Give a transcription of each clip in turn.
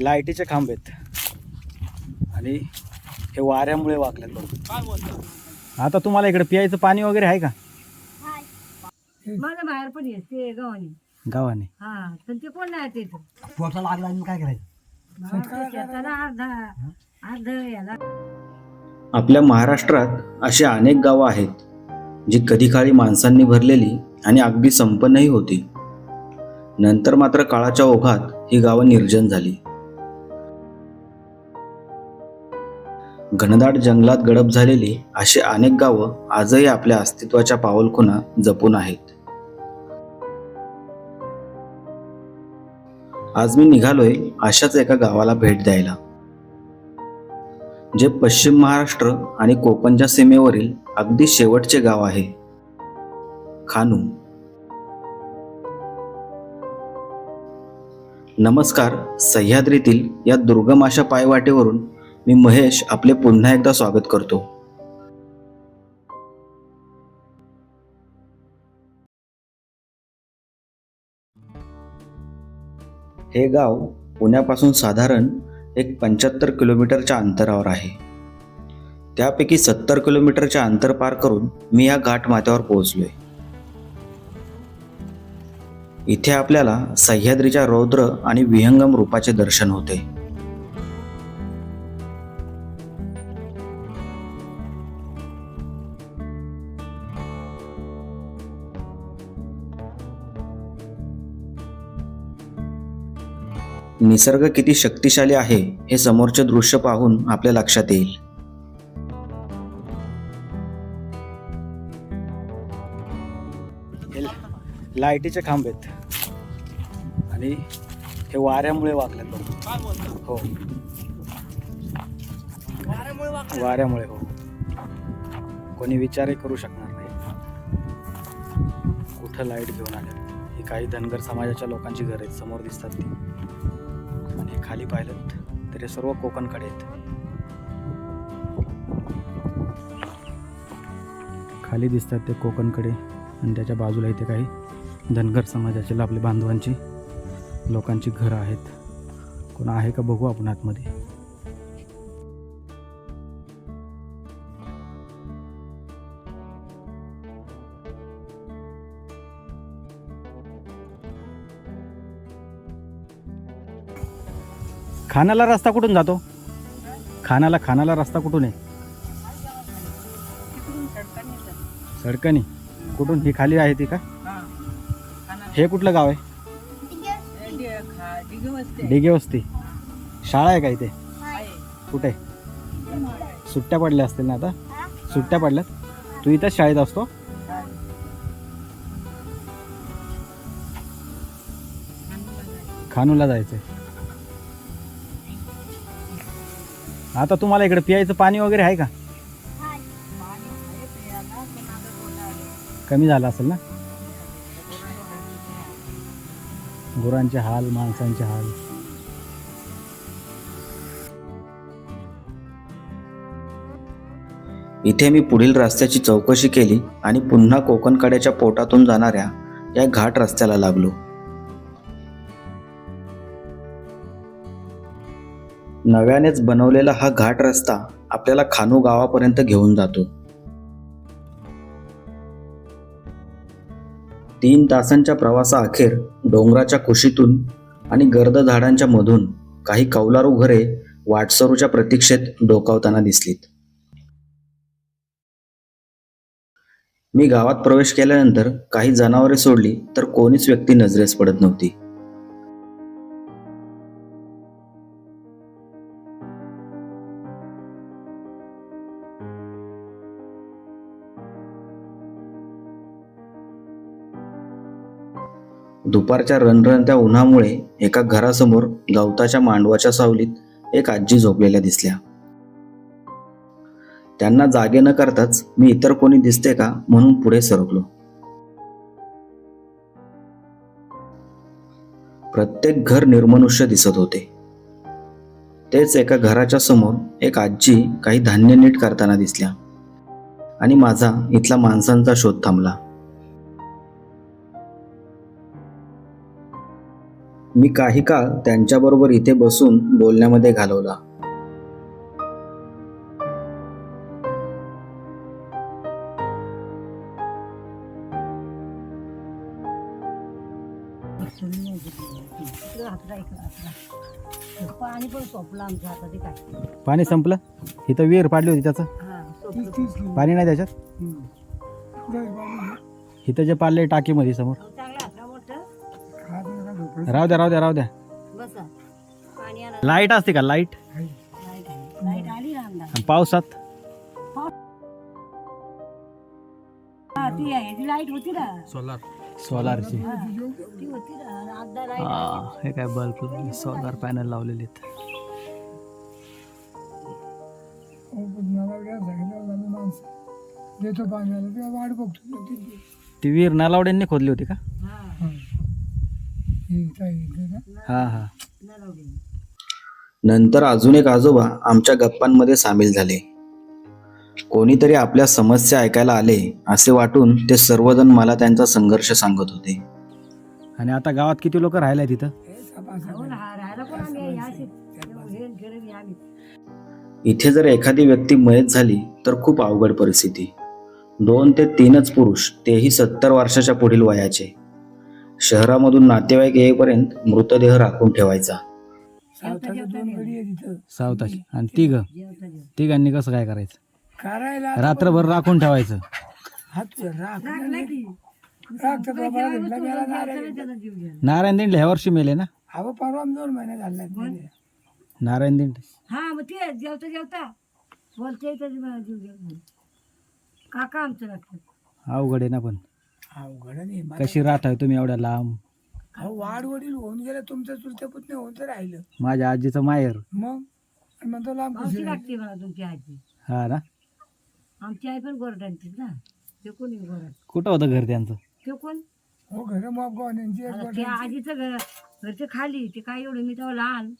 लाईटीचे खांब आहेत. आणि हे वाऱ्यामुळे वाकलेत बघ. आता तुम्हाला इकडे पियायचं पाणी वगैरे आहे का? माझं बाहेर पण येत ते गावाने गावाने हा पण ते कोण नाही तिथं पोटा लागला आणि काय करायचं? शेताला अर्धा अर्ध याला. आपल्या महाराष्ट्रात अशी अनेक गावं आहेत जी कधी काळी माणसांनी भरलेली आणि अगदी संपन्नही होती. नंतर मात्र काळाच्या ओघात ही गावं निर्जन झाली. घनदाट जंगलात गडप झालेली अशी अनेक गावं आजही आपल्या अस्तित्वाच्या पावलखुणा जपून आहेत. आज मी निघालोय अशाच एका गावाला भेट द्यायला जे पश्चिम महाराष्ट्र आणि कोकणच्या सीमेवरील अगदी शेवटचे गाव आहे खानू. नमस्कार सह्याद्रीतील या दुर्गम अशा पायवाटेवरून मी महेश आपले पुन्हा एकदा स्वागत करतो. हे गाव पुण्यापासून साधारण एक पंच्याहत्तर किलोमीटरच्या अंतरावर आहे. त्यापैकी सत्तर किलोमीटरचे अंतर पार करून मी या घाट माथ्यावर पोहोचलोय. इथे आपल्याला सह्याद्रीच्या रौद्र आणि विहंगम रूपाचे दर्शन होते. निसर्ग किती शक्तिशाली आहे हे समोरचे दृश्य पाहून आपल्या लक्षात येईल. लाईटीचे खांब आहेत. आणि हे वाऱ्यामुळे वाकलेत हो. वाऱ्यामुळे हो. कोणी विचारही करू शकणार नाही. कुठं लाइट घेऊन आल्या ही काही धनगर समाजाच्या लोकांची घर आहेत. समोर दिसतात ती. खाली पाहिलं तर हे सर्व कोकणकडे आहेत. खाली दिसतात ते कोकणकडे आणि त्याच्या बाजूला इथे काही धनगर समाजाचे आपले बांधवांची लोकांची घरं आहेत. कोण आहे का बघू आपण आतमध्ये? खानाला रस्ता कुठून जातो? खानाला खानाला रस्ता कुठून आहे? सडकनी कुठून? ही खाली आहे ती का? हे कुठलं गाव आहे? डिगे वस्ती शाळा आहे का इथे? कुठे? सुट्ट्या पडल्या असतील ना आता? सुट्ट्या पडल्यात? तू इथंच शाळेत असतो? खानूला जायचंय. आता तुम्हाला इकडे प्यायचं पाणी वगैरे आहे का? कमी झालं असेल ना? गुरांचे हाल माणसांचे हाल. इथे मी पुढील रस्त्याची चौकशी केली आणि पुन्हा कोकणकड्याच्या पोटातून जाणाऱ्या या घाट रस्त्याला लागलो. नव्यानेच बनवलेला हा घाट रस्ता आपल्याला खानू गावापर्यंत घेऊन जातो. तीन तासांच्या प्रवासाअखेर डोंगराच्या कुशीतून आणि गर्द झाडांच्या मधून काही कौलारू घरे वाटसरूच्या प्रतीक्षेत डोकावताना दिसलीत. मी गावात प्रवेश केल्यानंतर काही जनावरे सोडली तर कोणीच व्यक्ती नजरेस पडत नव्हती. दुपारच्या रणरणत्या उन्हामुळे एका घरासमोर गवताच्या मांडवाच्या सावलीत एक आजी झोपलेल्या दिसल्या. त्यांना जागे न करताच मी इतर कोणी दिसते का म्हणून पुढे सरकलो. प्रत्येक घर निर्मनुष्य दिसत होते. तेच एका घराच्या समोर एक आजी काही धान्य नीट करताना दिसल्या आणि माझा इथला माणसांचा शोध थांबला. मी काही काळ त्यांच्याबरोबर इथे बसून बोलण्यामध्ये घालवला. पाणी पण सोपलं? आमच्या हातात ते काय पाणी संपलं इथं विहीर पाडली होती त्याचं? हा सोपलं पाणी नाही त्याच्यात? इथं जे पाडले टाकीमध्ये समोर. राहू द्या राहू द्या राहू द्या. बसा. पाणी आला लाइट असते का? लाइट? लाइट आली. लाइट आली ना अंदाज आणि पावसात? हा ती आहे ती लाइट होती ना. सोलारची हा, ती होती ना. आणि अर्धा लाइट हा हे काय बल्ब सोलार पॅनल लावलेले आहेत. देतो पाण्याला ते वाट बघतो. ती विहीर नालावड्यांनी खोदली होती का? हा. हा हा. नंतर अजून एक आजोबा आमच्या गप्पांमध्ये सामील झाले. कोणीतरी आपल्या समस्या ऐकायला आले असे वाटून ते सर्वजण मला त्यांचा संघर्ष सांगत होते. आणि आता गावात किती लोक राहिले तिथं? इथे जर एखादी व्यक्ती मयत झाली तर खूप अवघड परिस्थिती. दोन ते तीनच पुरुष तेही सत्तर वर्षाच्या पुढील वयाचे. शहरामधून नातेवाईक येईपर्यंत मृतदेह राखून ठेवायचा. सावताच्या दोन गडी आहे तिथं सावताची. आणि तिघ? तिघांनी कसं काय करायचं? करायला रात्रभर राखून ठेवायचं. हात राख राख तर बाबा घेतला गेला नारायण दिंडले ह्या वर्षी मेले ना? अहो परवा आम्ही दोन महिने झाले नारायण दिंडे. हा मग ते जेवता जेवता. बोलते जीव काका आमचं लागतं अवघड आहे ना पण. अवघड नाही मला- कशी राहत आहे तुम्ही एवढ्या लांब? अहो वाढ वडील होऊन गेलं तुमचं चुलत्या पुतणे होऊन तर राहिलं. माझ्या आजीचं माहेर. मग? आणि म्हणतो लांब कशी लागते मला तुमची आजी. हा ना? आमची आई पण गोरडांचीच ना. ते कोणी गोरड कुठं होतं घर त्यांचं? ते कोण? हो घर मग यांची एक आता गोष्ट. ते आजीचं घर घरचं खाली ते काय एवढं मी तेव्हा लहान.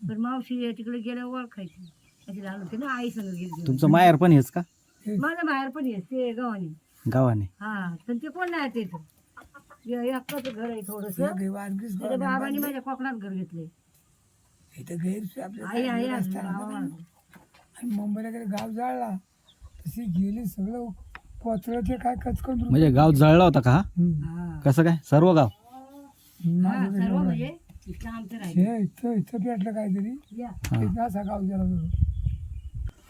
पण मावशी तिकडे गेल्यावर ओळखायची. अशी लहान होती ना आई संग गेली तुमचं माहेर पण हेच का? माझं बाहेर पण येत ते गावाने गावाने. हा पण ते कोण नाही ते एकच घर आहे थोडस. एक हे वारगीस त्याच्या बाबांनी माझ्या कोकणात घर घेतले इथं गैर आपल्या आई आई आहे रस्त्याला गावाला. आणि मुंबईला गेले गाव जाळला. तशी गेली सगळं कोचरं ते काय कचकन म्हणजे गाव जळला होता का हा? हा. कसं काय? सर्व गाव? हा, सर्व म्हणजे? इथलं आमचं राहिलं. हे इथं इथं भेटलं काहीतरी. या. हा. इथं असा गाव गेला तो.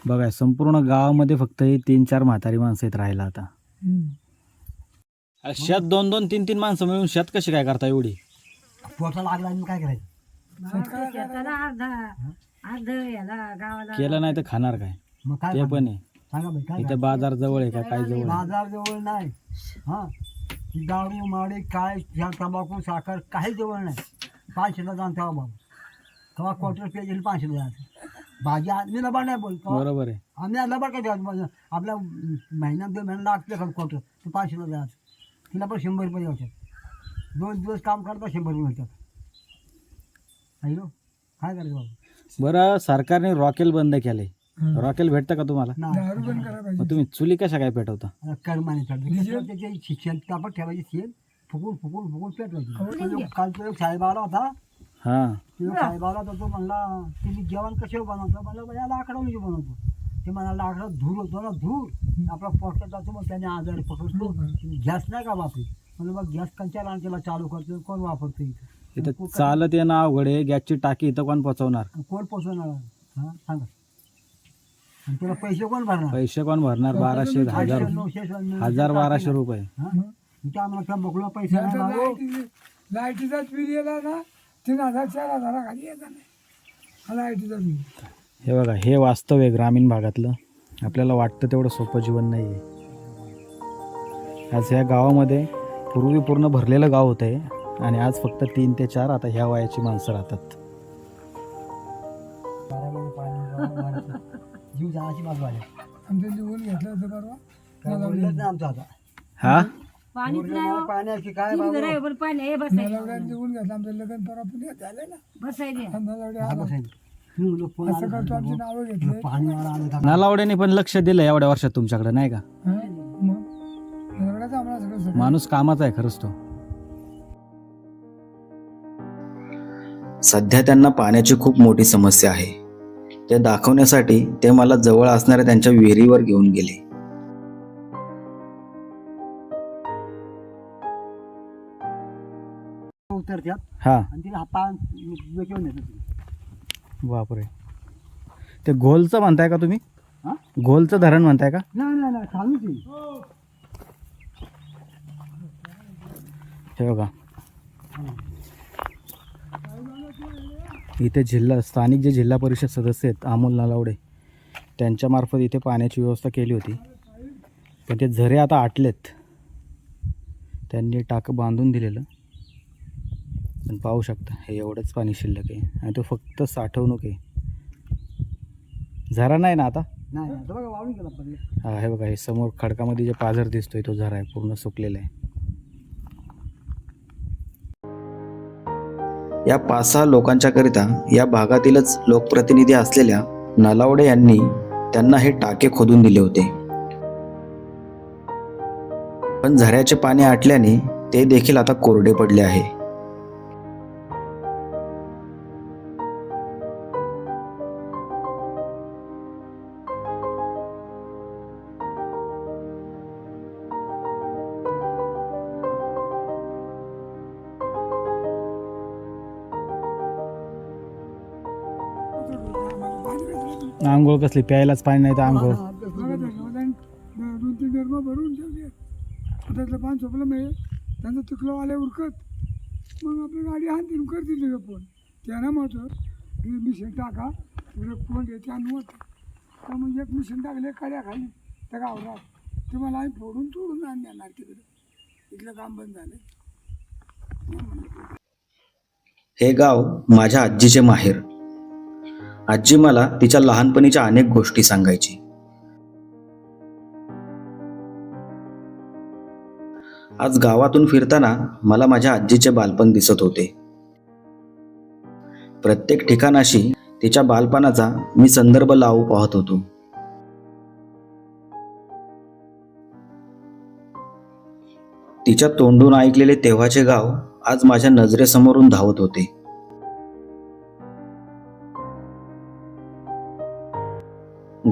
बघा संपूर्ण गावामध्ये फक्त हे तीन चार म्हातारी माणसं आहेत राहायला आता. अरे शेत दोन दोन तीन तीन माणसं मिळून शेत कशी काय करता एवढी? पोटा लागला आणि काय करायचं? भावाचं शेताला अर्धा अर्ध याला गावाला केलं नाही तर खाणार काय? मग काय ते पण आहे. सांगा बाई काय इथं बाजार जवळ आहे का? काय जवळ आहे? बाजार जवळ नाही. हा? दारू माडे काय ह्या तंबाखू साखर काही जवळ नाही. पाचशेला जाऊन तेव्हा बाबा तेव्हा क्वार्टर पे गेली पाचशेला जायचं. भाजी आम्ही लबाड नाही बोलतो. बरोबर आहे. आम्ही लबाड काय द्यायचं आपल्या महिन्यात दोन महिन्याला लागते का क्वार्टर ते पाचशेला जायचं तिला पण शंभर रुपये द्यायचे दोन दिवस काम करता शंभर रुपये मिळतात. हॅलो काय करायचं बाबा? बरं सरकारने रॉकेल बंद केलंय. रॉकेल भेटतं का तुम्हाला? मग तुम्ही चुली कशा काय पेटवता? कर्माने त्याचे शिक्षण तापत ठेवायची सेल फुकून फुकून फुकून पेटवायची. काल तो एक साहेब आला होता. हा. तो एक साहेब आला होता तो म्हणला तुम्ही जेवण कशावर बनवतो? म्हणलं "बाई, लाकडावर बनवतो. ते म्हणा लाकडात धूर होतो ना धूर. आपला पोस्टात जातो मग त्याने आजारी पकडतो. गॅस नाही का वापरी म्हणलं मग गॅस कंच्या त्याला चालू करतो. कोण वापरतो इथं? इथं चालत येणं अवघड आहे. गॅसची टाकी इथं कोण पोचवणार? कोण पोचवणार? हां सांगा. आणि त्याला पैसे कोण भरणार? पैसे कोण भरणार? बाराशे हजार आठशे, नऊशे, हजार बाराशे रुपये. हां? इथं आम्हाला त्या बघलो पैसे नाही बिल येला ना? तीन हजार चार हे बघा हे वास्तव आहे ग्रामीण भागातलं. आपल्याला वाटतं तेवढं सोपं जीवन नाही आहे आज ह्या गावामध्ये पूर्वी पूर्ण भरलेलं गाव होतं आहे आणि आज फक्त तीन ते चार आता ह्या वयाची माणसं राहतात. जीव जाण्याची बाजू आली. आमचं लिहून घेतलं होतं परवा. काय बोललंच नाही आमचं आता. हा? पाणीच नाही हो. पाण्याची काय तीन बाबा? घरं आहे, पण पाणी हे नलवड्यात बसायचं लिहून घेतलं आमचं लग्न परवा पुण्यात झालं ना. बसायचे. नलवड्या हा बसायचं. मी म्हणलो, कोण असं आलं करतो आमची बाबा? नावं घेतले. पाणीवाला आलं का? नालावड्याने पण लक्ष दिलं एवढ्या वर्षात तुमच्याकडे नाही का? मग? नलवड्याचं आम्हाला सगळं सगळं. माणूस कामाचा आहे खरंच तो. सध्या त्यांना पाण्याची खूप मोठी समस्या आहे. ते दाखवण्यासाठी ते मला जवळ असणाऱ्या त्यांच्या विहिरीवर घेऊन गेले. उतरत्यात. हां. आणि तिला हाता येतात बापरे. ते घोलचं म्हणताय का तुम्ही? हा? घोलचं धरण म्हणताय का? नाही नाही नाही चालूच आहे. हे बघा. इथे जिल्हा स्थानिक जे जिल्हा परिषद सदस्य आहेत अमोल नलावडे त्यांच्यामार्फत इथे पाण्याची व्यवस्था केली होती. पण ते झरे आता आटलेत. त्यांनी टाकं बांधून दिलेलं. पण पाहू शकता हे एवढंच पाणी शिल्लक आहे. आणि तो फक्त साठवणूक आहे. झरा नाही ना आता? नाही नाही, तो बघा वाळून गेला पडले हा हे बघा हे समोर खडकामध्ये जे पाझर दिसतोय तो झरा आहे पूर्ण सुकलेला आहे. या पाच सहा लोकांच्याकरिता या भागातीलच लोकप्रतिनिधी असलेल्या नलावडे यांनी त्यांना हे टाके खोदून दिले होते. पण झऱ्याचे पाणी आटल्याने ते देखील आता कोरडे पडले आहे. आंघोळ कसली प्यायलाच पाणी नाही तर आंघोळ. दोन तीन निर्मा भरून ठेवले. त्यातलं पाणी झोपलं म्हणजे त्यांचं तिकलं आले उरकत. मग आपली गाडी आणतील करतील तिथे फोन त्यांना म्हणतो की मिशन टाका तिकडे कोण येते आणि होतं तर मग एक मिशन टाकले कड्या खाली. त्या गावरात ते मला आम्ही फोडून तोडून आणणार तिकडे. इथलं काम बंद झालं. हे गाव माझ्या आजीचे माहेर. आजी मला तिच्या लहानपणीच्या अनेक गोष्टी सांगायची. आज गावातून फिरताना मला माझ्या आजीचे बालपण दिसत होते. प्रत्येक ठिकाणाशी तिच्या बालपणाचा मी संदर्भ लावू पाहत होतो. तिच्या तोंडून ऐकलेले तेव्हाचे गाव आज माझ्या नजरेसमोरून धावत होते.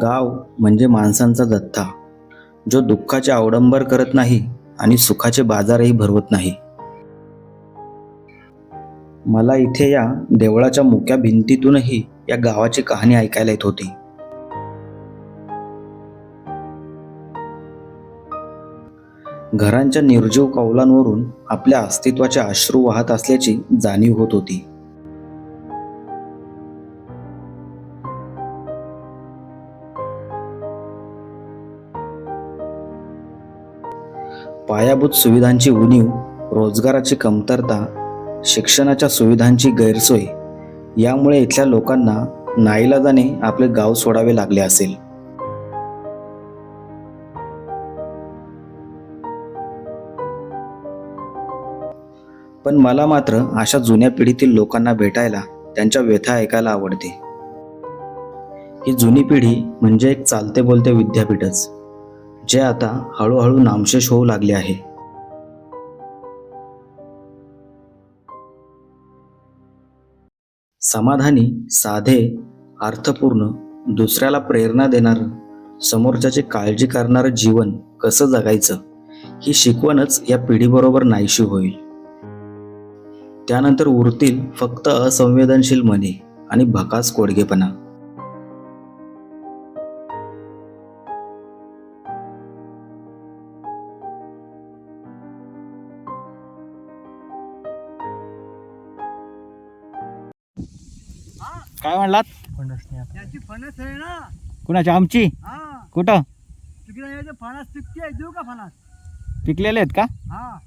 गाव म्हणजे माणसांचा जथ्था जो दुःखाचे अवडंबर करत नाही आणि सुखाचे बाजारही भरवत नाही. मला इथे या देवळाच्या मुक्या भिंतीतूनही या गावाची कहाणी ऐकायला येत होती. घरांच्या निर्जीव कौलांवरून आपल्या अस्तित्वाचे अश्रू वाहत असल्याची जाणीव होत होती. पायाभूत सुविधांची उणीव रोजगाराची कमतरता शिक्षणाच्या सुविधांची गैरसोय यामुळे इथल्या लोकांना नाईलाजाने आपले गाव सोडावे लागले असेल. पण मला मात्र अशा जुन्या पिढीतील लोकांना भेटायला त्यांच्या व्यथा ऐकायला आवडते. ही जुनी पिढी म्हणजे एक चालते बोलते विद्यापीठच. जे आता हळूहळू नामशेष होऊ लागले आहे. समाधानी साधे अर्थपूर्ण दुसऱ्याला प्रेरणा देणारं समोरच्याची काळजी करणारं जीवन कसं जगायचं ही शिकवणच या पिढीबरोबर नाहीशी होईल. त्यानंतर उरतील फक्त असंवेदनशील मने आणि भकास कोडगेपणा. काय म्हणलात? याची फणस आहे ना. कुणाची? आमची? हा. कुठं? तिकडे याचे फणस पिकते देऊ का फणस? पिकलेले आहेत का? हा.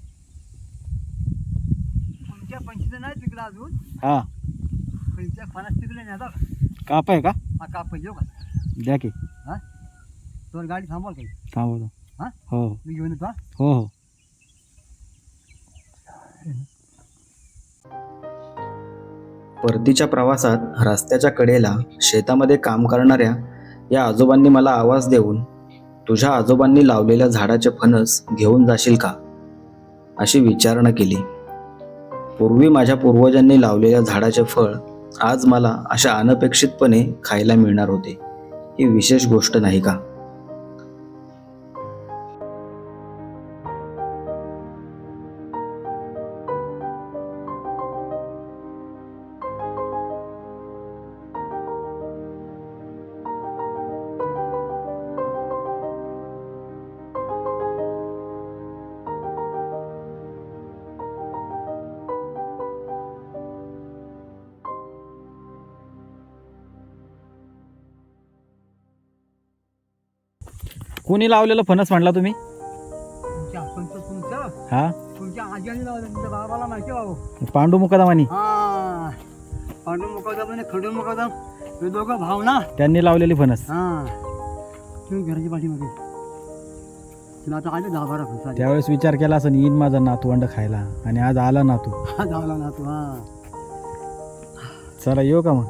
तुमच्या पंचवीस नाही पिकला अजून. हा. पण त्या फणस पिकले नाही आता. काप आहे का? हा काप देऊ का? द्या की. हा? दोन गाडी थांबवल काही थांबवतो. हा? हो हो. मी घेऊन येतो हा? हो हो. परतीच्या प्रवासात रस्त्याच्या कडेला शेतामध्ये काम करणाऱ्या या आजोबांनी मला आवाज देऊन तुझ्या आजोबांनी लावलेल्या झाडाचे फणस घेऊन जाशील का? अशी विचारणा केली. पूर्वी माझ्या पूर्वजांनी लावलेल्या झाडाचे फळ आज मला अशा अनपेक्षितपणे खायला मिळणार होते. ही विशेष गोष्ट नाही का? कोणी लावलेलं फणस म्हणला तुम्ही? तुमच्या पंच तुमचं? हा? तुमच्या आजीने लावलं तुमच्या बाबाला माहिती आहे बाबू. पांडू मुकदमानी. हा. पांडू मुकादम आणि खंडू मुकादम हे दोघं भाव ना त्यांनी लावलेली फणस. हा. तुम्ही घराच्या पाठीमागे तुला आता आले दहा बारा फुट आले. त्यावेळेस विचार केला असं येईन माझा नातू अंड खायला. आणि आज आला नातू. हा झाला ना तू हा. चला येऊ का मग?